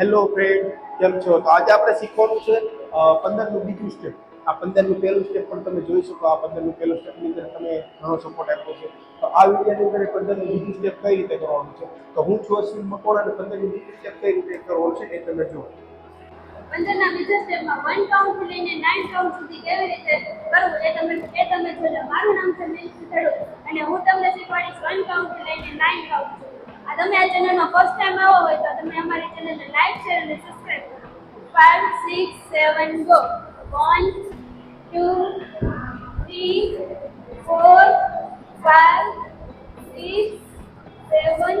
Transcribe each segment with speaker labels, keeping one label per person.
Speaker 1: Hello friend કેમ છો? તો આજે આપણે શીખવાનું છે પંદરનું બીજું સ્ટેપ આ પંદરનું પહેલું સ્ટેપ પણ તમે જોઈ શકો. આ પંદરનું પહેલું સ્ટેપની અંદર તમે ઘણો સપોર્ટ આપ્યો છે. તો આ વિડીયોની અંદર પંદરનું બીજું સ્ટેપ કઈ રીતે કરવાનું છે? તો હું છું અશ્વિન મકોડા અને પંદરનું બીજું સ્ટેપ કઈ રીતે કરવાનું છે એ તમે જુઓ.
Speaker 2: પંદરના બીજા સ્ટેપમાં લઈને નાઇન કાઉન્ટ કેવી રીતે કરવું એ તમે એ તમે જોજો. મારું નામ છે અને હું તમને શીખવાડીશ વન લઈને નાઇન કાઉન્ટ આ તમે આ ચેનલમાં ફર્સ્ટ ટાઈમ આવો હોય તમે અમારી ચેનલને લાઈક શેર અને સબસ્ક્રાઇબ કરો six, seven, go. One, two, three, four, five, six, seven,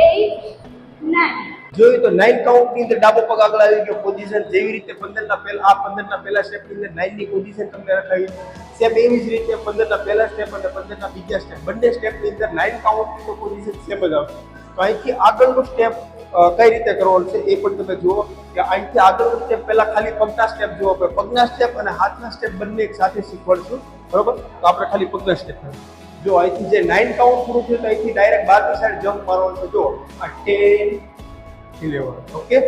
Speaker 2: eight, nine. Nine
Speaker 1: જોયું તો નાઇન કાઉન્ટની અંદર ડાબો પગ આગળ આવી ગયો પોઝિશન જેવી રીતે પંદરના પહેલા આ પંદરના પહેલા સ્ટેપની અંદર નાઇનની પોઝિશન તમને રખાવી સેમ એવી જ રીતે પંદરના પહેલા સ્ટેપ અને પંદરના બીજા સ્ટેપ બંને સ્ટેપની અંદર નાઇન કાઉન્ટની પોઝિશન સેમ જ આવશે તો અહીંથી આગળનું સ્ટેપ કઈ રીતે કરવાનો છે એ પણ તમે જુઓ કે અહીંથી આગળનું સ્ટેપ પહેલાં ખાલી પગના સ્ટેપ જુઓ આપણે. પગના સ્ટેપ અને હાથના સ્ટેપ બંને એક સાથે શીખવાડશું. બરોબર? તો આપણે ખાલી પગના સ્ટેપ જો અહીંથી જે નાઇન કાઉન્ટ પૂરું થયું તો અહીંથી ડાયરેક્ટ બારની સાઈડ જમ્પ મારવાનું છે. જો, આ ten eleven okay?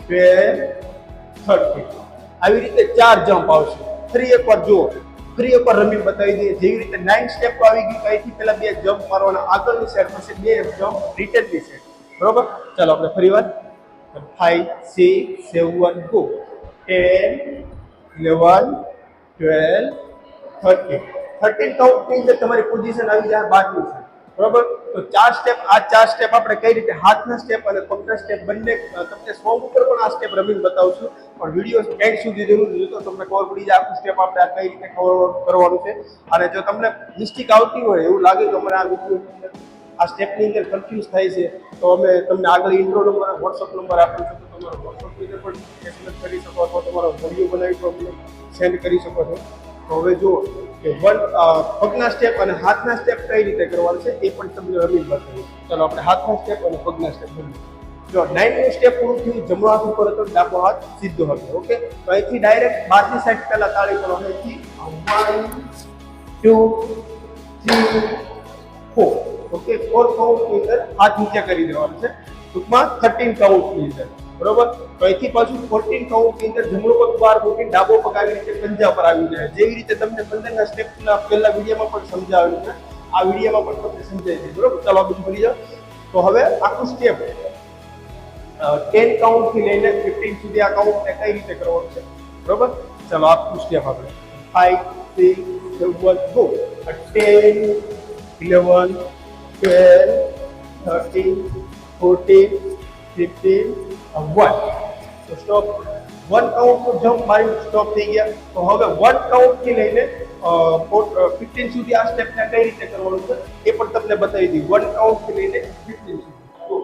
Speaker 1: Twelve thirty આવી રીતે ચાર જમ્પ આવશે. ફરી એકવાર જુઓ. ફરી ઉપર રમી બતાવી દઈએ. જેવી રીતે નાઇન સ્ટેપ આવી ગઈ. અહીંથી પહેલા બે જમ્પ મારવાના. આગળની સાઈડ પછી બે જમ્પ રિટર્નની સાઈડ બરોબર? ચાલો આપણે ફરી વાર five six seven go ten eleven twelve thirteen thirteen કાઉન્ટની અંદર તમારી પોઝિશન આવી જાય. બારની સાઈડ બરોબર? તો ચાર સ્ટેપ આ ચાર સ્ટેપ આપણે કઈ રીતે હાથના સ્ટેપ અને પગના સ્ટેપ બંને તમને સોંગ ઉપર પણ આ સ્ટેપ રમીને બતાવશું પણ વીડિયો એન્ડ સુધી જરૂર જોજો તમને ખબર પડી જાય આખું સ્ટેપ આપણે આ કઈ રીતે કરવાનું છે. અને જો તમને મિસ્ટેક આવતી હોય, એવું લાગે તો મને આ વીડિયો આ સ્ટેપની અંદર કન્ફ્યુઝ થાય છે, તો અમે તમને આગળ ઇન્ટ્રો નંબર વોટ્સઅપ નંબર આપ્યો છે. તો તમારો વોટ્સઅપ પણ એસએમએસ કરી શકો અથવા તમારો વીડિયો બનાવી તો સેન્ડ કરી શકો છો. તો હવે જુઓ કે વન પગના સ્ટેપ અને હાથના સ્ટેપ કઈ રીતે કરવાનું છે એ પણ તમને રમી બતાવીશ. ચાલો આપણે હાથના સ્ટેપ અને પગના સ્ટેપ રમીએ જો નાઇનનું સ્ટેપ પૂરું થયું જમણો હાથ ઉપર હતો, ડાબો હાથ સીધો હતો, ઓકે? તો અહીંથી ડાયરેક્ટ બહારની સાઈડ પહેલા તાળી કરો, અહીંથી one two three four okay? Four કાઉન્ટની અંદર હાથ નીચે કરી દેવાનું છે. ટૂંકમાં થર્ટીન કાઉન્ટની અંદર. બરોબર? તો અહીંથી પાછું ફોર્ટીન કાઉન્ટની અંદર જમણો પગ બહાર મૂકીને ડાબો પગ આવી રીતે પંજા પર આવી જાય. જેવી રીતે તમને પંદરના સ્ટેપના પહેલા વિડીયોમાં પણ સમજાવેલું છે. આ વિડીયોમાં પણ તમને સમજાય છે બરોબર? ચાલો બધું કરી જાઓ. તો હવે આખું સ્ટેપ ટેન કાઉન્ટથી લઈને ફિફ્ટીન સુધી આ કાઉન્ટ ને કઈ રીતે કરવાનું છે? બરોબર? ચાલો આખું સ્ટેપ આપણે. Five six seven go ten eleven twelve thirteen fourteen fifteen one તો સ્ટોપ વન કાઉન્ટનો જમ્પ મારી સ્ટોપ થઈ ગયા. તો હવે વન કાઉન્ટથી લઈને ફિફ્ટીન સુધી આ સ્ટેપને કઈ રીતે કરવાનું છે, એ પણ તમને બતાવી દઉં વન કાઉન્ટથી લઈને ફિફ્ટીન સુધી. તો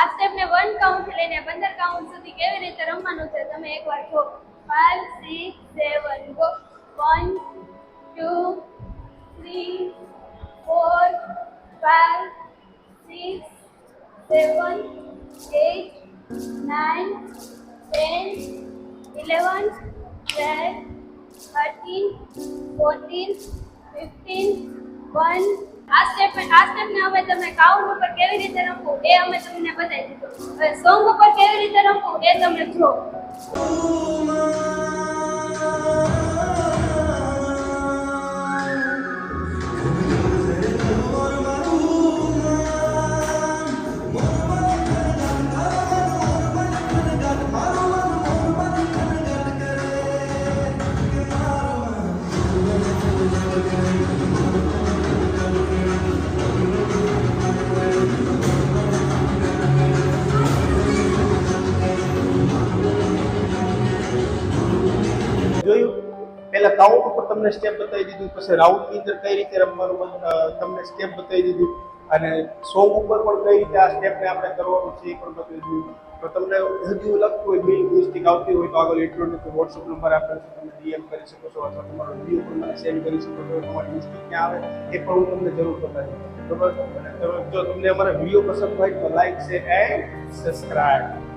Speaker 2: આ સ્ટેપને વન કાઉન્ટથી લઈને પંદર કાઉન્ટ સુધી કેવી રીતે રમવાનું છે, તમે એકવાર જો five six seven go one two three four five six seven eight nine ten eleven twelve thirteen fourteen fifteen one આ સ્ટેપ આ સ્ટેપને હવે તમે કાઉન્ટ ઉપર કેવી રીતે રમવું એ અમે તમને બતાવી દીધું. હવે સોંગ ઉપર કેવી રીતે રમવું એ તમે જો
Speaker 1: જોયું? પહેલા કાઉન્ટ ઉપર તમને સ્ટેપ બતાવી દીધું, પછી રાઉન્ડની અંદર કઈ રીતે રમવાનું તમને સ્ટેપ બતાવી દીધું, અને સોંગ ઉપર પણ કઈ રીતે આ સ્ટેપને આપણે કરવાનું છે એ પણ બતાવી દીધું. તો તમને હજુ લગતું હોય બિલ મિસ્ટેક આવતી હોય, તો આગળ ઇન્ટરનેટ વોટ્સઅપ નંબર આપણે તમે ડીએમ કરી શકો છો, અથવા તમારો વીડિયો પણ મને સેન્ડ કરી શકો છો, તમારી મિસ્ટેક ક્યાં આવે, એ પણ હું તમને જરૂર બતાવીશ. બરોબર? જો તમને અમારા વીડિયો પસંદ હોય તો લાઈક છે એન્ડ સબસ્ક્રાઇબ